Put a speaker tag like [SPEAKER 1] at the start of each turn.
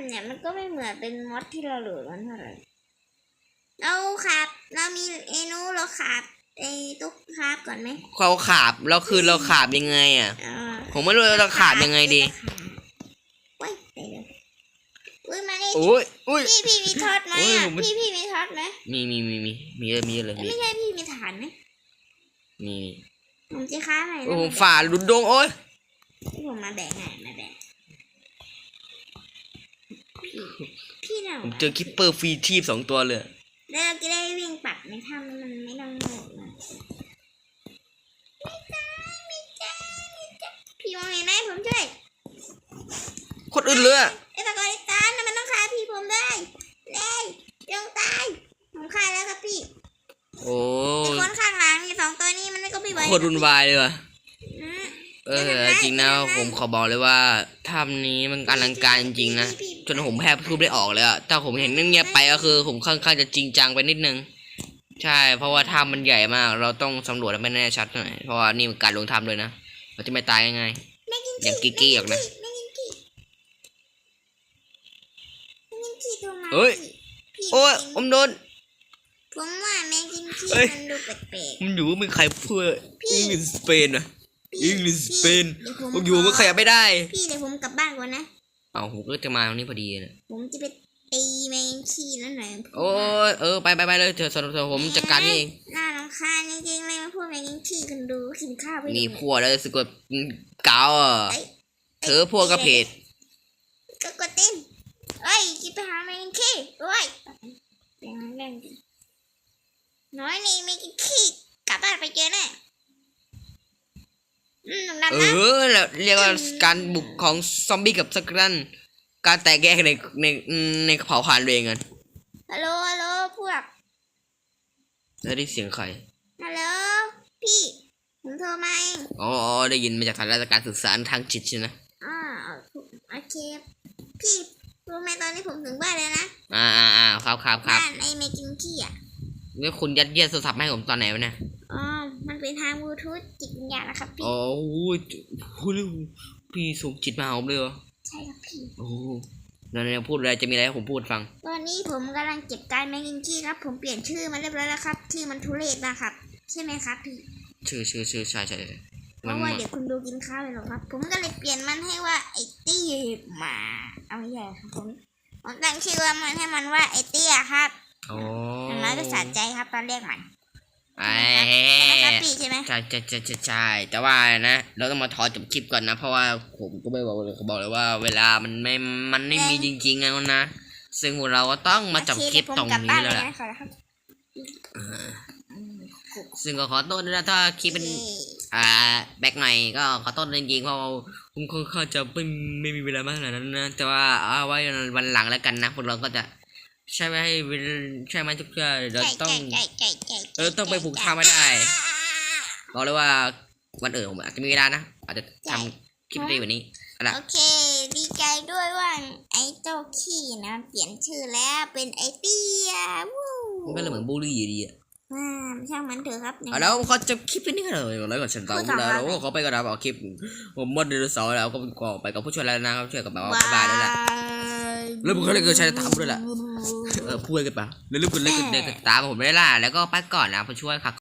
[SPEAKER 1] ำเนี่ยมันก็ไม่เหมือนเป็นมอดที่เราโหลดมันเท่าไหร่เราขับ เรามีเอนูเราขับไอ้ตุ๊กขับก่อนไหม
[SPEAKER 2] เขาขาบแล้วคือเราขาบยังไงอะ
[SPEAKER 1] อ่า
[SPEAKER 2] ผมไม่รู้เราขาบยังไงดี
[SPEAKER 1] เว้ยไปเลยอุ้ยมาดิ
[SPEAKER 2] โอ้ยอุ้ย
[SPEAKER 1] พี่พี่มีทอดไหม
[SPEAKER 2] โอ้ย
[SPEAKER 1] อะ
[SPEAKER 2] ผมไม่
[SPEAKER 1] พี่พี่มีทอดไหม
[SPEAKER 2] มีมีมีมีมีเลยมีเลยมี
[SPEAKER 1] ไม่ใช่พี่มีฐานไหม
[SPEAKER 2] มี
[SPEAKER 1] ผมจะค้าอะไร
[SPEAKER 2] โอ้ผมฝ่าลุนดงโอ้ย
[SPEAKER 1] ที่ผมมาแบ่งให้มาแบ่ง พี่พี่น่ะ
[SPEAKER 2] ผมเจอคิปเปอร์ฟรีทีบสองตัวเลย
[SPEAKER 1] แล้วเราจะได้วิ่งปัดในถ้ำมันไม่ต้องโง่นะไม่จ้าไม่จ้าไม่จ้าพี่มองเห็นไหมผมช่วย
[SPEAKER 2] โคตรอึดเลยอะ
[SPEAKER 1] ไอ้ตะกอนไอ้ตาลน่ะมันต้องฆ่าพี่ผมได้เลยจงตายผมฆ่าแล้วครับพี่
[SPEAKER 2] โอ้
[SPEAKER 1] ไอ้
[SPEAKER 2] ย
[SPEAKER 1] คนข้างหลังไอ้สองตัวนี้มันก็ไม่ไหว
[SPEAKER 2] โคตรรุนวายเลยว่ะ
[SPEAKER 1] อืม
[SPEAKER 2] เออจริงนะผมขอบอกเลยว่าถ้ำนี้มันอลังการจริงๆนะจ นผมแทบพูดไม่ออกเลยอะถ้าผมเห็นเงียบๆไปก็คือ ผมค่อนข้างจะจริงจังไปนิดนึง ใช่ เพราะว่าถ้ำมันใหญ่มาก เราต้องสำรวจให้มันแน่ชัดหน่อย เพราะว่านี่มันการลงถ้ำเลยนะ เราจะไม่ตายง่าย
[SPEAKER 1] ไม่กิน
[SPEAKER 2] อย่างกิ๊กๆหรอกนะ
[SPEAKER 1] ไม่กินขี้ไม่กินขี้ตัวมา
[SPEAKER 2] เฮ้ย
[SPEAKER 1] พี่
[SPEAKER 2] ๆโอ้ยผมโดน
[SPEAKER 1] ผมว่าแม่กินขี้
[SPEAKER 2] เอ้ย
[SPEAKER 1] มันดูแปลก
[SPEAKER 2] มันอยู่มีใครพูดอังกฤษสเปนอะ
[SPEAKER 1] ๆพี่
[SPEAKER 2] อังกฤษสเปน
[SPEAKER 1] ดี๋ว
[SPEAKER 2] ผมอยู่ก็ขยับไม่ได้
[SPEAKER 1] พี่เดี๋ยวผมกลับบ้านก่อนนะ
[SPEAKER 2] เอาผมก็จะมาตรงนี้พอดีนะ
[SPEAKER 1] ผมจะไปตีแมงขี้นั่นหน่อย
[SPEAKER 2] โอ้ยเออไปไปไปเลยเถอะสำหรับผมจัดการนี่เอง
[SPEAKER 1] น่ารำคาญจริงๆเลยมาพูดแมงขี้กันดูกินข้าวไป
[SPEAKER 2] มี
[SPEAKER 1] ดู
[SPEAKER 2] พวกแล้วรู้สึกว่าเกาอะ
[SPEAKER 1] เอ้ย
[SPEAKER 2] เธอพวกกระเพด
[SPEAKER 1] ก็กดติ้นเอ้ยกินไปหาแมงขี้ด้วยแรงแรงดิน้อยนี่แมงขี้กลับบ้านไปเจอแน่ อืมดำ
[SPEAKER 2] เอ
[SPEAKER 1] ๆนะ
[SPEAKER 2] อแล้วเรียกว่าการบุกของซอมบี้กับสกรันการแตกแยกในในในเผ่าพันธุ์ตัวเองกัน
[SPEAKER 1] ฮัลโหลฮัลโหลพวก
[SPEAKER 2] แล้วได้เสียงใคร
[SPEAKER 1] ฮัลโหลพี่ผมโทรมาเอง
[SPEAKER 2] อ๋ออ๋อได้ยินมาจากทางราชการสื่อสารทางจิตใช่ไหม
[SPEAKER 1] อ่าโอเค พี่รู้ไหมตอนนี้ผมถึงบ้านแล้วนะ
[SPEAKER 2] อ่าอ่าอ่าครับครับครับ
[SPEAKER 1] บ้านไอ้เมกินขี้อะ
[SPEAKER 2] แล้วคุณยัดเยียดโทรศัพท์ให้ผมตอนไหนวะเนี่ย
[SPEAKER 1] อ๋อมันเป็นทางบลูทูธจิตวิญญาณนะครับพี่
[SPEAKER 2] โอ้ยพูดเรื่องพี่ส่งจิตมาหาผมเลยเหรอ
[SPEAKER 1] ใช่ครับพี่
[SPEAKER 2] โอ้แล้วเนี่ยพูดอะไรจะมีอะไรให้ผมพูดฟัง
[SPEAKER 1] ตอนนี้ผมกำลังเก็บการแมกินขี้ครับ ผมเปลี่ยนชื่อมาเรียบร้อยแล้วครับ ชื่อมันทุเรศนะครับ ใช่ไหมครับพี่
[SPEAKER 2] ชื่อชื่อชื่อใช่ใช่ใช่
[SPEAKER 1] เพราะว่าเดี๋ยวคุณดูกินข้าวไปหรอกครับ ผมก็เลยเปลี่ยนมันให้ว่าไอ้เตี้ยหมา เอาไม่ใช่ครับผมผมตั้งชื่อว่ามันให้มันว่าไอ้เตี้ยครับ
[SPEAKER 2] โอ้
[SPEAKER 1] อย่างน้อยก็สะใจครับตอนเรียกมัน
[SPEAKER 2] ไอ้
[SPEAKER 1] ใช่ไหมครับพี่ใช่ไหม
[SPEAKER 2] ใช่ใช่ใช่ใช่ใช่แต่ว่านะ เราต้องมาทอจบคลิปก่อนนะ เพราะว่าผมก็ไม่บอกเลยเขาบอกเลยว่า เวลามันไม่ มันไม่มีจริงๆไงนะ ซึ่งพวกเราก็ต้องมาจบคลิปตรงนี้แล้วแหละ
[SPEAKER 1] โอเคเดี๋ยวผมกลับบ้านเลยนะขอรับ
[SPEAKER 2] ซึ่งก็ขอโทษด้วยนะถ้าคลิปเป็นอ่าแบ็กหน่อยก็ขอโทษจริงๆเพราะผมค่อนข้างจะไม่ไม่มีเวลามากขนาดนั้นนะแต่ว่าเอาไว้วันหลังแล้วกันนะพวกเราก็จะ ใช่ไหมให้เวลาใช่ไหมทุกท่านเราต้อง
[SPEAKER 1] ไก่ไก่ไก่ไก่
[SPEAKER 2] เออต้องไปปลูกข้าวไม่ได้บอกเลยว่าวันอื่นผมอาจจะมีเวลานะอาจจะทำคลิปได้กวันนี้เอาละ
[SPEAKER 1] โอเค ดีใจด้วยว่าไอ้เจ้าขี้นะเปลี่ยนชื่อแล้วเป็นไอ้เตี้ยวู้
[SPEAKER 2] มันก็เลยเหมือนบูลลี่อยู่ดีอะ
[SPEAKER 1] อ่าช่างมันเถอะครับ
[SPEAKER 2] เอาแล้วเขาจะคลิปนี้กันเลยแล้วก่อนฉันตาม
[SPEAKER 1] พูดต่อ
[SPEAKER 2] แล้ว
[SPEAKER 1] ครับ
[SPEAKER 2] โอ้เขาไปกระดาษเอาคลิปผมมดไดโนเสาร์แล้วก็ก็ไปกับผู้ช่วยแล้วนะครับช่วยกับแบบว่า
[SPEAKER 1] ว้า
[SPEAKER 2] บายแล้วแหละ
[SPEAKER 1] ย
[SPEAKER 2] แล้วผมก็เลยเกิดใช้ทำด้วยแหละเออพูดกันปะแล้วรีบกดไลค์กดแชร์กดติดตามผมได้ล่ะแล้วก็ไปก่อนนะผู้ช่วยครับ